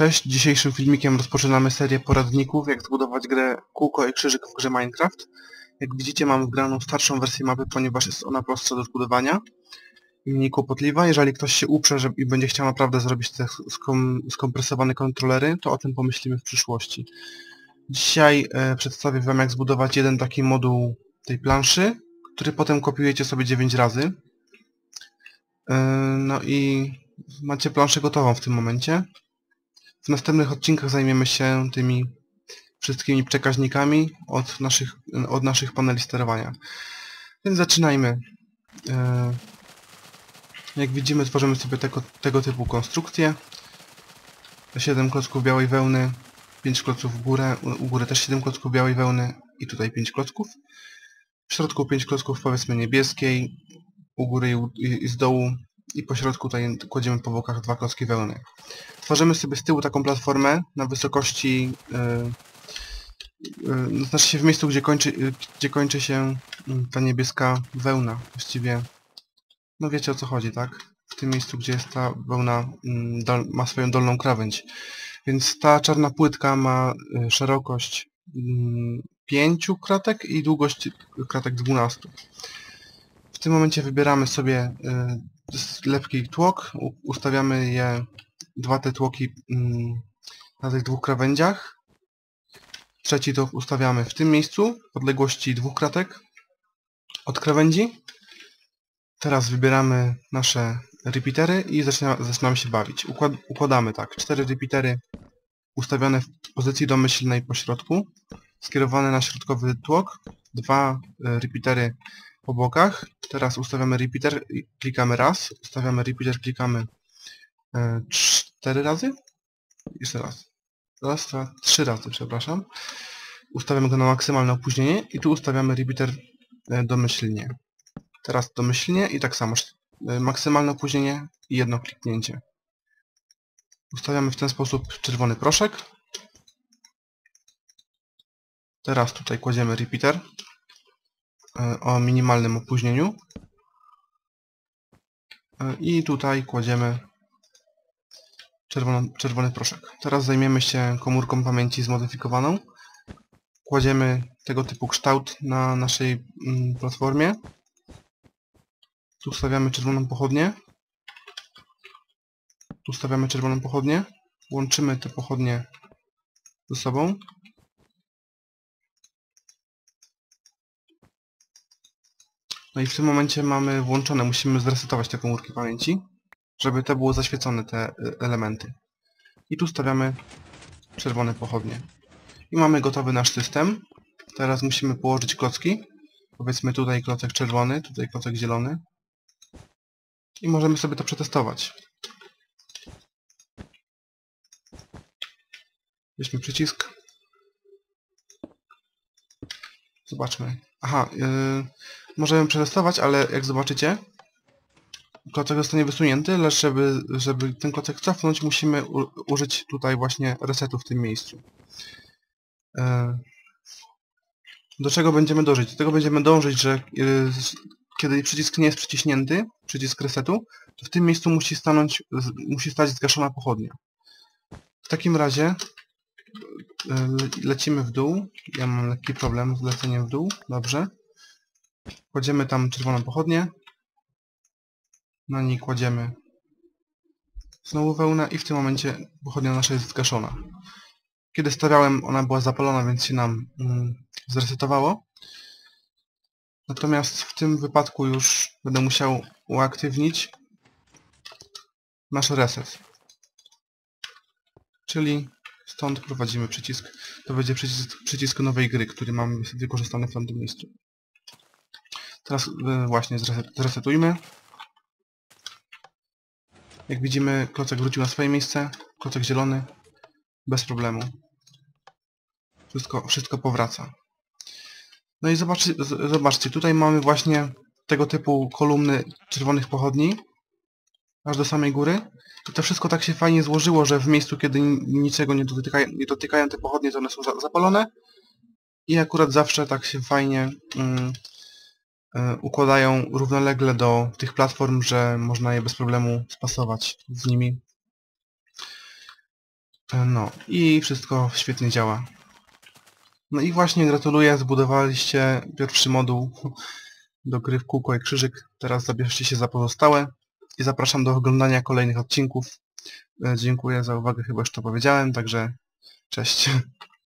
Cześć, dzisiejszym filmikiem rozpoczynamy serię poradników, jak zbudować grę Kółko i Krzyżyk w grze Minecraft. Jak widzicie mam wgraną starszą wersję mapy, ponieważ jest ona prostsza do zbudowania i mniej kłopotliwa. Jeżeli ktoś się uprze że, i będzie chciał naprawdę zrobić te skom, skompresowane kontrolery, to o tym pomyślimy w przyszłości. Dzisiaj e, przedstawię Wam jak zbudować jeden taki moduł tej planszy, który potem kopiujecie sobie 9 razy. E, no i macie planszę gotową w tym momencie. W następnych odcinkach zajmiemy się tymi wszystkimi przekaźnikami od naszych, od naszych paneli sterowania. Więc zaczynajmy. E, jak widzimy tworzymy sobie tego, tego typu konstrukcję. 7 klocków białej wełny, 5 klocków w górę, u góry też 7 klocków białej wełny i tutaj 5 klocków. W środku 5 klocków powiedzmy niebieskiej, u góry i, i z dołu i po środku tutaj kładziemy po bokach dwa klocki wełny. Tworzymy sobie z tyłu taką platformę na wysokości, yy, yy, znaczy się w miejscu, gdzie kończy, yy, gdzie kończy się mm, ta niebieska wełna. Właściwie, no wiecie o co chodzi, tak? W tym miejscu, gdzie jest ta wełna, mm, dol, ma swoją dolną krawędź. Więc ta czarna płytka ma szerokość 5 mm, kratek i długość kratek 12. W tym momencie wybieramy sobie lepki tłok, ustawiamy je, dwa te tłoki mm, na tych dwóch krawędziach. Trzeci tłok ustawiamy w tym miejscu, w odległości dwóch kratek od krawędzi. Teraz wybieramy nasze repeatery i zaczynamy, się bawić. Układ, układamy tak, cztery repeatery ustawione w pozycji domyślnej po środku, skierowane na środkowy tłok, dwa e, repeatery po bokach. Teraz ustawiamy repeater, klikamy raz, ustawiamy repeater, klikamy e, cztery razy. Jeszcze raz. Raz, trzy razy, przepraszam. Ustawiamy go na maksymalne opóźnienie i tu ustawiamy repeater e, domyślnie. Teraz domyślnie i tak samo e, maksymalne opóźnienie i jedno kliknięcie. Ustawiamy w ten sposób czerwony proszek. Teraz tutaj kładziemy repeater. E, o minimalnym opóźnieniu. I tutaj kładziemy czerwono, czerwony proszek. Teraz zajmiemy się komórką pamięci zmodyfikowaną. Kładziemy tego typu kształt na naszej mm, platformie. Tu stawiamy czerwoną pochodnię. Tu stawiamy czerwoną pochodnię. Łączymy te pochodnie ze sobą. No i w tym momencie mamy włączone, musimy zresetować te komórki pamięci, żeby te było zaświecone, te y, elementy. I tu stawiamy czerwone pochodnie. I mamy gotowy nasz system. Teraz musimy położyć klocki. Powiedzmy tutaj klocek czerwony, tutaj klocek zielony. I możemy sobie to przetestować. Weźmy przycisk. Zobaczmy. Aha, yy, możemy przetestować, ale jak zobaczycie, klocek zostanie wysunięty, lecz żeby, żeby ten klocek cofnąć, musimy użyć tutaj właśnie resetu w tym miejscu. Yy, do czego będziemy dążyć? Do tego będziemy dążyć, że yy, kiedy przycisk nie jest przyciśnięty, przycisk resetu, to w tym miejscu musi stanąć, musi stać zgaszona pochodnia. W takim razie lecimy w dół. Ja mam lekki problem z leceniem w dół. Dobrze. Kładziemy tam czerwoną pochodnię. Na niej kładziemy znowu wełnę i w tym momencie pochodnia nasza jest zgaszona. Kiedy stawiałem, ona była zapalona, więc się nam mm, zresetowało. Natomiast w tym wypadku już będę musiał uaktywnić nasz reset. Czyli Stąd prowadzimy przycisk. To będzie przycisk, przycisk nowej gry, który mam wykorzystany w tamtym miejscu. Teraz e, właśnie zresetujmy. Jak widzimy, klocek wrócił na swoje miejsce. Klocek zielony. Bez problemu. Wszystko, wszystko powraca. No i zobaczcie, zobaczcie, tutaj mamy właśnie tego typu kolumny czerwonych pochodni aż do samej góry. I to wszystko tak się fajnie złożyło, że w miejscu, kiedy niczego nie dotykają, nie dotykają te pochodnie, to one są zapalone. I akurat zawsze tak się fajnie mm, układają równolegle do tych platform, że można je bez problemu spasować z nimi. E, No i wszystko świetnie działa. No i właśnie gratuluję, zbudowaliście pierwszy moduł do gry w kółko i krzyżyk. Teraz zabierzcie się za pozostałe i zapraszam do oglądania kolejnych odcinków. E, Dziękuję za uwagę, chyba już to powiedziałem, także cześć.